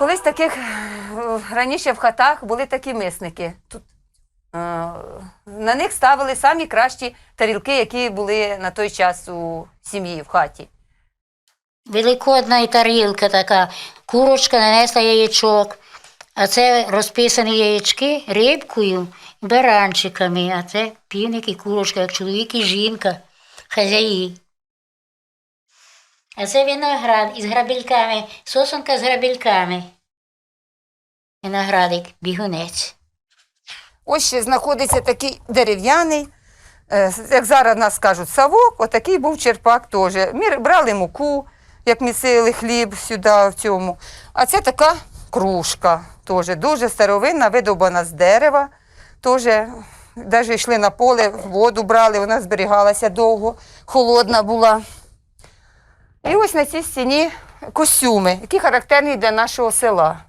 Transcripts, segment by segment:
Колись таких е, раніше в хатах були такі мисники. Тут, е, на них ставили самі кращі тарілки, які були на той час у сім'ї в хаті. Великодна і тарілка така, курочка нанесла яєчок, а це розписані яєчки рибкою, баранчиками, а це півник і курочка, як чоловік і жінка, хазяї. А це виноград із грабельками, сосонка з грабельками. Виноградик, бігунець. Ось ще знаходиться такий дерев'яний, е, як зараз нас кажуть, савок, отакий був черпак теж. Ми брали муку, як місили хліб сюди в цьому. А це така кружка, теж дуже старовинна, видобана з дерева. Теж навіть йшли на поле, воду брали, вона зберігалася довго, холодна була. І ось на цій стіні костюми, які характерні для нашого села.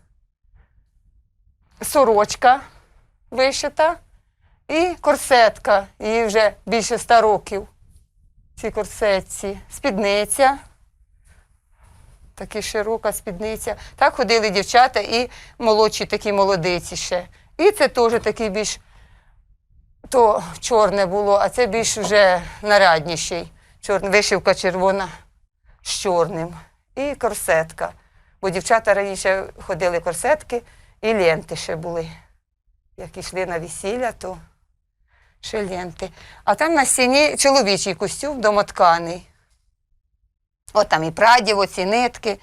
Сорочка вишита і корсетка, їй вже більше ста років. Цій корсетці. Спідниця. Така широка спідниця. Так ходили дівчата і молодші такі молодиці ще. І це теж такий більш то чорне було, а це більш вже нарядніший. Чор... Вишивка червона з чорним. І корсетка. Бо дівчата раніше ходили корсетки і ленти ще були як йшли на весілля, то ще ленти. А там на стіні чоловічий костюм домотканий. От там і прадів, оці нитки.